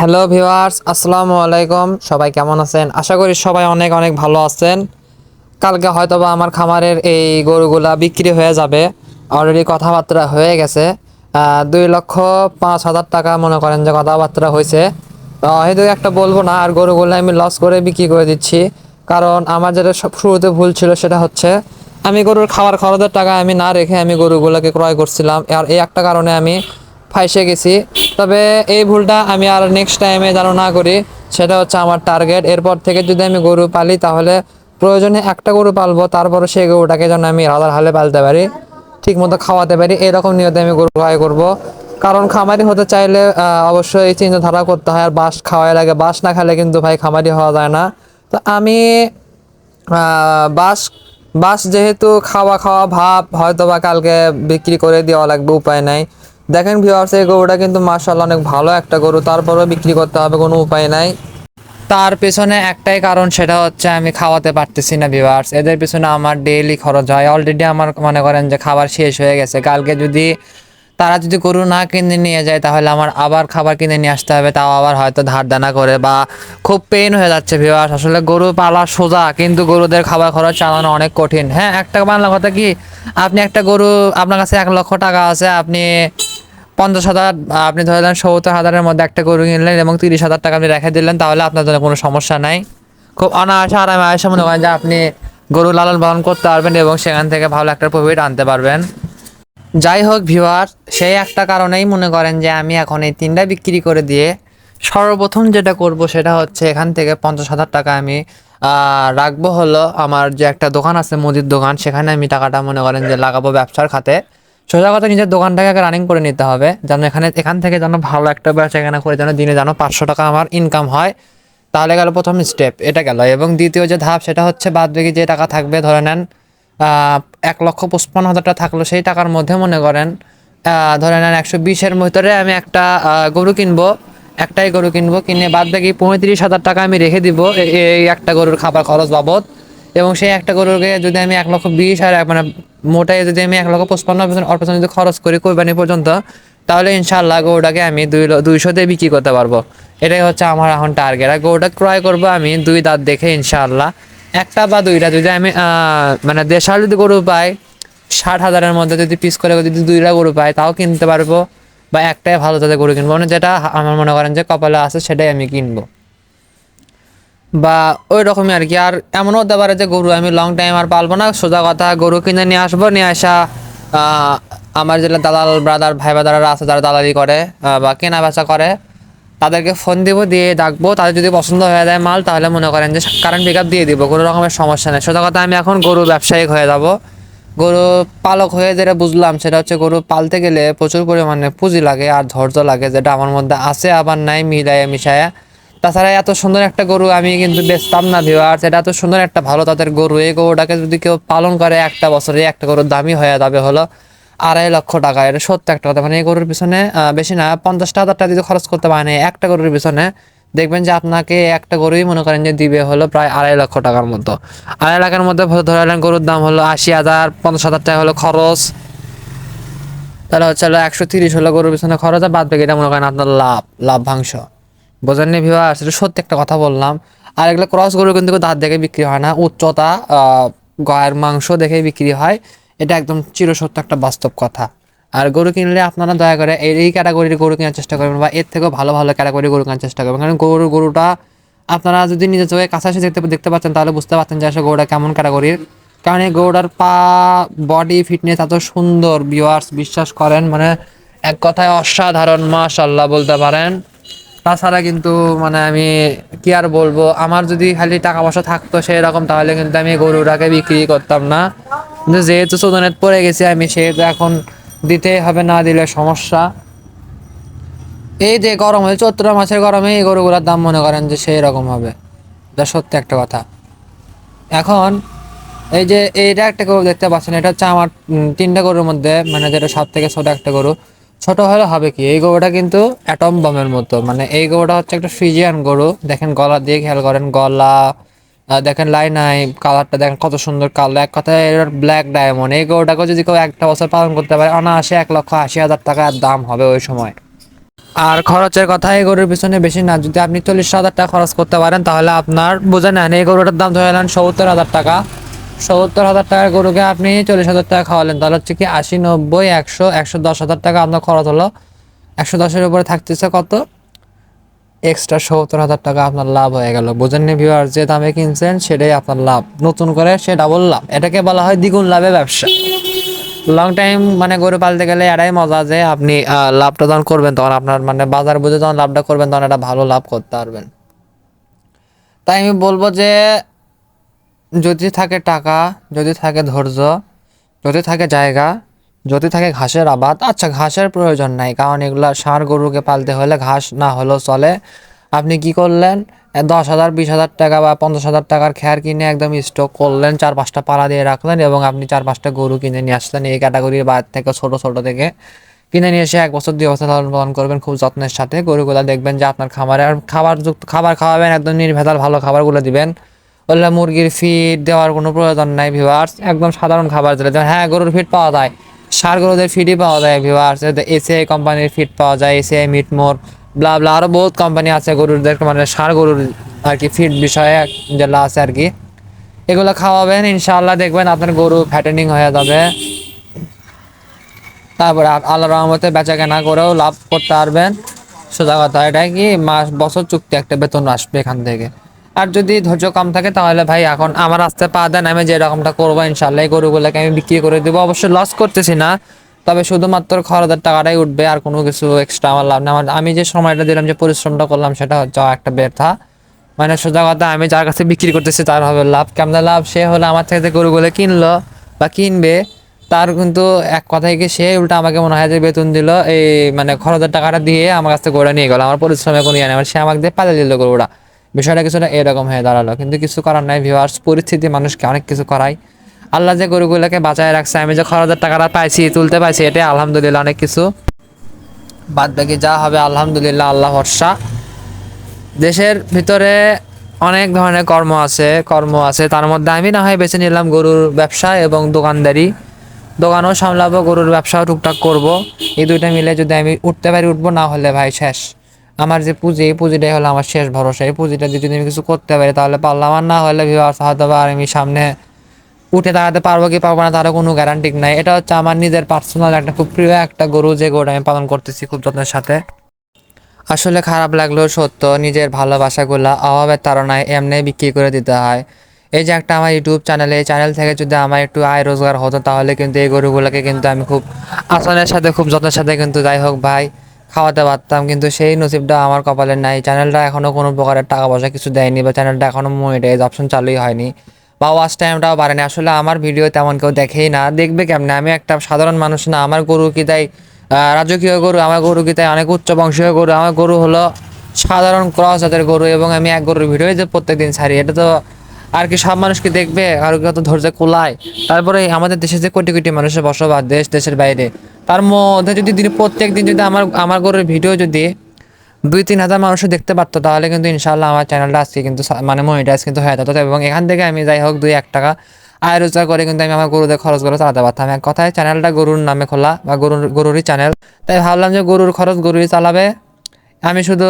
Hello viewers আসসালামু আলাইকুম। সবাই কেমন আছেন? আশা করি সবাই অনেক অনেক ভালো আছেন। কালকে হয়তো বা আমার খামারের এই গরুগুলা বিক্রি হয়ে যাবে। অলরেডি কথাবার্তা হয়ে গেছে। দুই লক্ষ পাঁচ হাজার টাকা মনে করেন যে কথাবার্তা হয়েছে। হয়তো একটা বলব না, আর গরুগুলো আমি লস করে বিক্রি করে দিচ্ছি। কারণ আমার যেটা সব শুরুতে ভুল ছিল সেটা হচ্ছে, আমি গরুর খাবার খরচের টাকা আমি না রেখে আমি গরুগুলোকে ক্রয় করছিলাম। আর এই একটা কারণে আমি ফাইসে গেছি। তবে এই ভুলটা আমি আর নেক্সট টাইমে যেন না করি, সেটা হচ্ছে আমার টার্গেট এরপর থেকে যদি আমি গরু পালি, তাহলে প্রয়োজনে একটা গরু পালবো তারপরে সেই গরুটাকে যেন আমি রাধার হালে পালতে পারি ঠিক মতো খাওয়াতে পারি, এরকম নিয়তে আমি গরু ক্রয় করব। কারণ খামারি হতে চাইলে অবশ্যই চিন্তাধারা করতে হয়, আর বাস খাওয়াই লাগে। বাস না খেলে কিন্তু ভাই খামারি হওয়া যায় না। তো আমি বাস বাস যেহেতু খাওয়া খাওয়া ভাব হয়তো বা কালকে বিক্রি করে দেওয়া লাগবে, উপায় নাই। দেখেন ভিউয়ার্স এই গরুটা কিন্তু মার্শাল্লাহ অনেক ভালো একটা গরু। তারপরেও বিক্রি করতে হবে, কোনো উপায় নাই। তার পেছনে একটাই কারণ, সেটা হচ্ছে আমি খাওয়াতে পারতেছি না ভিউয়ার্স এদের পেছনে আমার ডেইলি খরচ হয়। অলরেডি আমার মনে করেন যে খাবার শেষ হয়ে গেছে। কালকে যদি তারা যদি গরু না কিনে নিয়ে যায়, তাহলে আমার আবার খাবার কিনে নিয়ে আসতে হবে। তাও আবার হয়তো ধার দানা করে বা খুব পেইন হয়ে যাচ্ছে ভিউয়ার্স আসলে গরু পালা সোজা, কিন্তু গরুদের খাবার খরচ চালানো অনেক কঠিন। হ্যাঁ একটা বাংলা কথা কি? আপনি একটা গরু, আপনার কাছে এক লক্ষ টাকা আছে, আপনি পঞ্চাশ হাজার আপনি ধরে নেন সত্তর হাজারের মধ্যে একটা গরু কিনলেন এবং তিরিশ হাজার টাকা আপনি রেখে দিলেন, তাহলে আপনার জন্য কোনো সমস্যা নাই। খুব অনায়াসে আরামে আয়সা মনে করেন যে আপনি গরু লালন পালন করতে পারবেন এবং সেখান থেকে ভালো একটা প্রফিট আনতে পারবেন। যাই হোক ভিউয়ার, সেই একটা কারণেই মনে করেন যে আমি এখন এই তিনটা বিক্রি করে দিয়ে সর্বপ্রথম যেটা করব সেটা হচ্ছে এখান থেকে পঞ্চাশ হাজার টাকা আমি রাখব হলো আমার যে একটা দোকান আছে, মুদির দোকান, সেখানে আমি টাকাটা মনে করেন যে লাগাবো ব্যবসার খাতে। সোজা কথা, নিজের দোকানটাকে রানিং করে নিতে হবে, যেন এখানে, এখান থেকে যেন ভালো একটা ব্যবসা এখানে করে যেন দিনে যেন পাঁচশো টাকা আমার ইনকাম হয়। তাহলে গেল প্রথম স্টেপ এটা গেল। এবং দ্বিতীয় যে ধাপ, সেটা হচ্ছে বাদ বাকি যে টাকা থাকবে, ধরে নেন এক লক্ষ পঁচপান্ন হাজার টাকা থাকল, সেই টাকার মধ্যে মনে করেন ধরে নেন একশো বিশের ভিতরে আমি একটা গরু কিনবো, একটাই গরু কিনবো, কিনে বাদ বাকি পঁয়ত্রিশ হাজার টাকা আমি রেখে দিব এই একটা গরুর খাবার খরচ বাবদ। এবং সেই একটা গরুকে যদি আমি এক লক্ষ বিশ আর মানে মোটাই যদি আমি এক লক্ষ পঁচপান্ন অল্প যদি খরচ করি কোরবানি পর্যন্ত, তাহলে ইনশাল্লাহ গরুটাকে আমি দুই দুইশোতে বিক্রি করতে পারব। এটাই হচ্ছে আমার এখন টার্গেট আর গরুটা ক্রয় করব আমি দুই দাঁত দেখে ইনশাল্লাহ একটা বা দুইটা যদি আমি মানে দেশাল যদি গরু পাই, ষাট হাজারের মধ্যে যদি পিস করে যদি দুইটা গরু পাই, তাও কিনতে পারব বা একটাই ভালো তাদের গরু কিনবো। মানে যেটা আমার মনে করেন যে কপালে আছে, সেটাই আমি কিনবো। বা ওই রকমই আর কি। আর এমনও হতে পারে যে গরু আমি লং টাইম আর পালবো না, সোজা কথা গরু কিনে নিয়ে আসব, নিয়ে আসা আমার যেটা দালাল ব্রাদার ভাই ব্রাদাররা আছে যারা দালালি করে বা কেনা বেচা করে, তাদেরকে ফোন দিব, দিয়ে ডাকবো। তাদের যদি পছন্দ হয়ে যায় মাল, তাহলে মনে করেন যে কারেন্ট পিক দিয়ে দিব, কোনো রকমের সমস্যা নেই। সোজা কথা আমি এখন গরু ব্যবসায়িক হয়ে যাব। গরু পালক হয়ে যেটা বুঝলাম, সেটা হচ্ছে গরু পালতে গেলে প্রচুর পরিমাণে পুঁজি লাগে আর ধৈর্য লাগে, যেটা আমার মধ্যে আছে, আবার নাই মিলাইয়া মিশায়া। তাছাড়া এত সুন্দর একটা গরু আমি কিন্তু বেচতাম না ভিউয়ার্স এটা এত সুন্দর একটা ভালো তাদের গরু, এই গরুটাকে যদি কেউ পালন করে একটা বছরে, একটা গরুর দামই হয়ে যাবে হলো আড়াই লক্ষ টাকা। এটা সত্য একটা কথা মানে এই গরুর পিছনে বেশি না পঞ্চাশটা হাজার টাকা যদি খরচ করতে পারেন, একটা গরুর পিছনে, দেখবেন যে আপনাকে একটা গরুই মনে করেন যে দিবে হলো প্রায় আড়াই লক্ষ টাকার মতো। আড়াই লাখের মধ্যে ধরে নেন গরুর দাম হলো আশি হাজার, পঞ্চাশ হাজার টাকা হলো খরচ। তাহলে হচ্ছে হলো একশো তিরিশ হলো গরুর পিছনে খরচ, আর বাদ বাকি এটা মনে করেন আপনার লাভ লাভ্যাংশ বোঝেননি ভিউয়ার্স এটা সত্যি একটা কথা বললাম। আর এগুলো ক্রস গরু কিন্তু দাঁত দেখে বিক্রি হয় না, উচ্চতা গায়ের মাংস দেখে বিক্রি হয়। এটা একদম চিরসত্য একটা বাস্তব কথা। আর গরু কিনলে আপনারা দয়া করে এই ক্যাটাগরির গরু কেনার চেষ্টা করবেন বা এর থেকেও ভালো ভালো ক্যাটাগরির গরু কেনার চেষ্টা করবেন। কারণ গরু গরুটা আপনারা যদি নিজের চোখে কাছাকাছি দেখতে দেখতে পাচ্ছেন, তাহলে বুঝতে পারছেন যে আসলে গরুটা কেমন ক্যাটাগরির কারণ এই গরুটার পা বডি ফিটনেস এত সুন্দর ভিউয়ার্স বিশ্বাস করেন মানে এক কথায় অসাধারণ মাশাল্লাহ বলতে পারেন। তাছাড়া কিন্তু মানে আমি কি আর বলব, আমার যদি খালি টাকা পয়সা থাকতো সেই রকম তাহলে কিন্তু আমি গরুটাকে বিক্রি করতাম না। কিন্তু যেহেতু চোদনের পড়ে গেছি আমি, সেহেতু এখন দিতেই হবে, না দিলে সমস্যা। এই যে গরম হয় চৈত্র মাসের গরমে এই গরুগুলোর দাম মনে করেন যে সেই রকম হবে। এটা সত্যি একটা কথা। এখন এই যে এইটা একটা গরু দেখতে পাচ্ছেন, এটা হচ্ছে আমার তিনটা গরুর মধ্যে মানে যেটা সব থেকে ছোট একটা গরু। ছোট হলে হবে কি? এই গরুটা কিন্তু অ্যাটম বমের মতো। মানে এই গরুটা হচ্ছে একটা ফ্রিজিয়ান গরু। দেখেন গলা দিয়ে খেয়াল করেন, গলা দেখেন লাইন নাই কালারটা দেখেন কত সুন্দর কালার এক কথায় এর ব্ল্যাক ডায়মন্ড এই গরুটাকে যদি কেউ একটা বছর পালন করতে পারে, অনায়াসে এক লক্ষ আশি হাজার টাকার দাম হবে ওই সময়। আর খরচের কথা এই গরুর পিছনে বেশি না। যদি আপনি চল্লিশ হাজার টাকা খরচ করতে পারেন, তাহলে আপনার বুঝে নেন এই গরুটার দাম ধরে নেন সত্তর হাজার টাকা। সত্তর হাজার টাকার গরুকে আপনি চল্লিশ হাজার টাকা খাওয়ালেন। তাহলে হচ্ছে কি আশি, নব্বই, একশো একশো দশ হাজার টাকা আপনার খরচ হলো। একশো দশের উপরে থাকতেছে কত? এক্সট্রা সত্তর হাজার টাকা আপনার লাভ হয়ে গেল। বুঝেননি ভিউয়ার যে দামে কিনছেন সেটাই আপনার লাভ। নতুন করে সে ডাবল লাভ। এটাকে বলা হয় দ্বিগুণ লাভে ব্যবসা। লং টাইম মানে গরু পালতে গেলে এটাই মজা যে আপনি লাভটা যখন করবেন তখন আপনার মানে বাজার বুঝে যখন লাভটা করবেন তখন একটা ভালো লাভ করতে পারবেন। তাই আমি বলব যে যদি থাকে টাকা, যদি থাকে ধৈর্য, যদি থাকে জায়গা, যদি থাকে ঘাসের আবাদ আচ্ছা ঘাসের প্রয়োজন নাই, কারণ এগুলো ষাঁড় গরুকে পালতে হলে ঘাস না হলেও চলে। আপনি কি করলেন? দশ হাজার, বিশ হাজার টাকা বা পঞ্চাশ হাজার টাকার খেয়ার কিনে একদম স্টক করলেন চার পাঁচটা পাড়া দিয়ে রাখলেন এবং আপনি চার পাঁচটা গরু কিনে নিয়ে আসলেন এই ক্যাটাগরির বাইরে থেকে, ছোট ছোট থেকে। কিনে নিয়ে এসে এক বছর, দুই বছর লালন পালন করবেন খুব যত্নের সাথে। গরুগুলা দেখবেন যে আপনার খামারে আর খাবার যুক্ত, খাবার খাওয়াবেন, একদম নির্ভেজাল ভালো খাবারগুলো দিবেন। বললে মুরগির ফিড দেওয়ার কোনো প্রয়োজন নাই ভিউয়ার্স একদম সাধারণ খাবার দিলে যেমন হ্যাঁ গরুর ফিড পাওয়া যায়, সার গরুদের ফিডই পাওয়া যায় ভিউয়ার্স এসিআই কোম্পানির ফিড পাওয়া যায় এসিআই মিটমোর ব্লা ব্লা আরও বহুত কোম্পানি আছে গরুদের মানে সার গরুর আর কি ফিড বিষয়ে যেগুলো আছে আর কি। এগুলো খাওয়াবেন, ইনশাআল্লাহ দেখবেন আপনার গরু ফ্যাটেনিং হয়ে যাবে। তারপরে আল্লাহ রহমতে বেচা কেনা করেও লাভ করতে পারবেন। সোজা কথা এটা কি, মাস, বছর চুক্তি একটা বেতন আসবে এখান থেকে। আর যদি ধৈর্য কম থাকে, তাহলে ভাই এখন আমার আসতে পা দেন, আমি যে রকমটা করব ইনশাল্লাহ এই গরুগুলোকে আমি বিক্রি করে দেবো। অবশ্যই লস করতেছি না, তবে শুধুমাত্র খরচের টাকাটাই উঠবে, আর কোনো কিছু এক্সট্রা আমার লাভ আমার, আমি যে সময়টা দিলাম, যে পরিশ্রমটা করলাম, সেটা হচ্ছে একটা ব্যর্থা মানে সোজা কথা, আমি যার কাছে বিক্রি করতেছি, তার হবে লাভ। কেমন লাভ? সে হলো আমার থেকে যে গরুগুলো কিনলো বা কিনবে, তার কিন্তু এক কথায় কি সে উল্টা আমাকে মনে হয় যে বেতন দিল, এই মানে খরচের টাকাটা দিয়ে আমার কাছ গরুটা নিয়ে গেল। আমার পরিশ্রমে কোনো ইয়ে নেই সে আমাকে দিয়ে পালিয়ে দিল গরুটা। বিষয়টা কিছুটা এরকম হয়ে দাঁড়াল। কিন্তু কিছু করার নাই ভিউয়ার্স পরিস্থিতি, মানুষকে অনেক কিছু করায় আল্লাহ যে গরুগুলোকে বাঁচায় রাখছে, আমি যে খরচের টাকাটা পাইছি, তুলতে পাইছি, এটাই আলহামদুলিল্লাহ অনেক কিছু। বাদ বাকি যা হবে, আলহামদুলিল্লাহ, আল্লাহ ভরসা। দেশের ভিতরে অনেক ধরনের কর্ম আছে কর্ম আছে। তার মধ্যে আমি না হয় বেছে নিলাম গরুর ব্যবসা এবং দোকানদারি। দোকানও সামলাবো, গরুর ব্যবসাও টুকটাক করব। এই দুইটা মিলে যদি আমি উঠতে পারি, উঠবো, না হলে ভাই শেষ। আমার যে পুঁজি, এই পুঁজিটাই হলো আমার শেষ ভরসা। এই পুঁজিটা যদি আমি কিছু করতে পারি, তাহলে পারলাম। আর না হলে ভিউয়ার্স হয়তো বা আমি সামনে উঠে দাঁড়াতে পারব কি পারব না, তারও কোনো গ্যারান্টি নাই। এটা হচ্ছে আমার নিজের পার্সোনাল একটা খুব প্রিয় একটা গরু, যে গরুটা আমি পালন করতেছি খুব যত্নের সাথে। আসলে খারাপ লাগলেও সত্য, নিজের ভালোবাসাগুলা অভাবের তাড়নায় এমনি বিক্রি করে দিতে হয়। এই যে একটা আমার ইউটিউব চ্যানেলে এই চ্যানেল থেকে যদি আমার একটু আয় রোজগার হতো, তাহলে কিন্তু এই গরুগুলোকে কিন্তু আমি খুব আসানের সাথে, খুব যত্নের সাথে কিন্তু যাই হোক ভাই খাওয়াতে পারতাম, কিন্তু সেই নসিবটা আমার কপালে নাই। চ্যানেলটা এখনও কোনো প্রকারের টাকা পয়সা কিছু দেয়নি বা চ্যানেলটা এখনও মনিটাইজ অপশন চালুই হয়নি বা ওয়াচ টাইমটাও বাড়েনি। আসলে আমার ভিডিও তেমন কেউ দেখেই না। দেখবে কেমনে? আমি একটা সাধারণ মানুষ না। আমার গরু কি তাই রাজকীয় গরু, আমার গরু কি তাই অনেক উচ্চ বংশীয় গরু। আমার গরু হলো সাধারণ ক্রস জাতের গরু এবং আমি এক গরুর ভিডিও যে প্রত্যেকদিন ছাড়ি। এটা তো আর কি সব মানুষকে দেখবে? আর কত ধৈর্য কোলায়। তারপরে আমাদের দেশে যে কোটি কোটি মানুষের বসবাস দেশ, দেশের বাইরে, তার মধ্যে যদি দিন প্রত্যেক দিন যদি আমার আমার গরুর ভিডিও যদি দুই তিন হাজার মানুষ দেখতে পারতো, তাহলে কিন্তু ইনশাল্লাহ আমার চ্যানেলটা আজকে কিন্তু মানে মনিটাইজ কিন্তু হয়ে যেত। এবং এখান থেকে আমি যাই হোক দুই এক টাকা আয় রোজগার করে কিন্তু আমি আমার গরুদের খরচ করে চালাতে পারতাম। এক কথায় চ্যানেলটা গরুর নামে খোলা বা গরুর, গরুরই চ্যানেল তাই ভাবলাম যে গরুর খরচ গরুরই চালাবে। আমি শুধু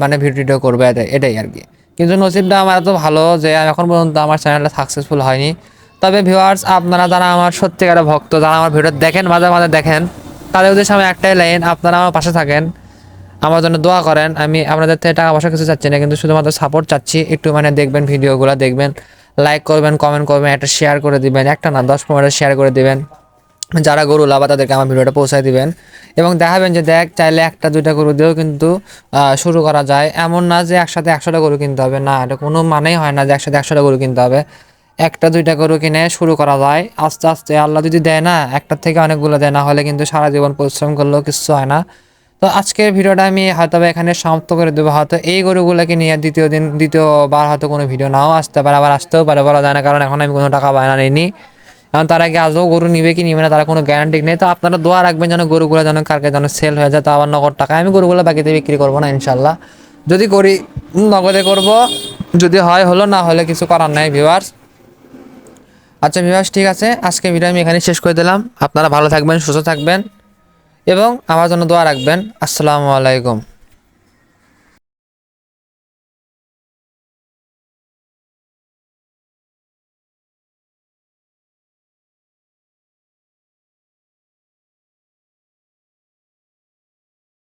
মানে ভিডিও করব এটাই আর কি। কিন্তু নসিবটা আমার এত ভালো যে এখন পর্যন্ত আমার চ্যানেলটা সাকসেসফুল হয়নি। তবে ভিউয়ার্স আপনারা যারা আমার সত্যিকারের ভক্ত, যারা আমার ভিডিও দেখেন, মাঝে মাঝে দেখেন, তাদের উদ্দেশ্যে আমার একটাই লাইন আপনারা আমার পাশে থাকেন, আমার জন্য দোয়া করেন। আমি আপনাদের থেকে টাকা পয়সা কিছু চাচ্ছি না, কিন্তু শুধুমাত্র সাপোর্ট চাচ্ছি। একটু মানে দেখবেন ভিডিওগুলো দেখবেন লাইক করবেন কমেন্ট করবেন, একটা শেয়ার করে দিবেন, একটা না, দশ পনেরো শেয়ার করে দিবেন। যারা গরু লাভা তাদেরকে আমার ভিডিওটা পৌঁছায় দিবেন। এবং দেখাবেন যে দেখ, চাইলে একটা, দুইটা গরু দিয়েও কিন্তু শুরু করা যায়। এমন না যে একসাথে একশোটা গরু কিনতে হবে। না, এটা কোনো মানেই হয় না যে একসাথে একশোটা গরু কিনতে হবে। একটা, দুইটা গরু কিনে শুরু করা যায়। আস্তে আস্তে আল্লাহ যদি দেয় না, একটার থেকে অনেকগুলো দেয়, না হলে কিন্তু সারা জীবন পরিশ্রম করলেও কিছু হয় না। তো আজকের ভিডিওটা আমি হয়তো এখানে সমাপ্ত করে দেবো। হয়তো এই গরুগুলোকে নিয়ে দ্বিতীয় দিন, দ্বিতীয়বার হয়তো কোনো ভিডিও নাও আসতে পারে, আবার আসতেও পারে, বলা যায় না। কারণ এখন আমি কোনো টাকা বায়না নিইনি। কারণ তার আগে আজও গরু নিবে কি নিবে না, তারা কোনো গ্যারান্টি নেই। তো আপনারা দোয়া রাখবেন যেন গরুগুলো যেন কারকে যেন সেল হয়ে যায়। তো আবার নগদ টাকা আমি গরুগুলো বাকিতে বিক্রি করব না ইনশাল্লাহ যদি করি নগদে করব। যদি হয়, হলো, না হলে কিছু করার নাই ভিউয়ার্স আচ্ছা ভিউয়ার্স ঠিক আছে। আজকে ভিডিও আমি এখানে শেষ করে দিলাম। আপনারা ভালো থাকবেন, সুস্থ থাকবেন। এবং আমার জন্য দোয়া রাখবেন। আসসালামু আলাইকুম।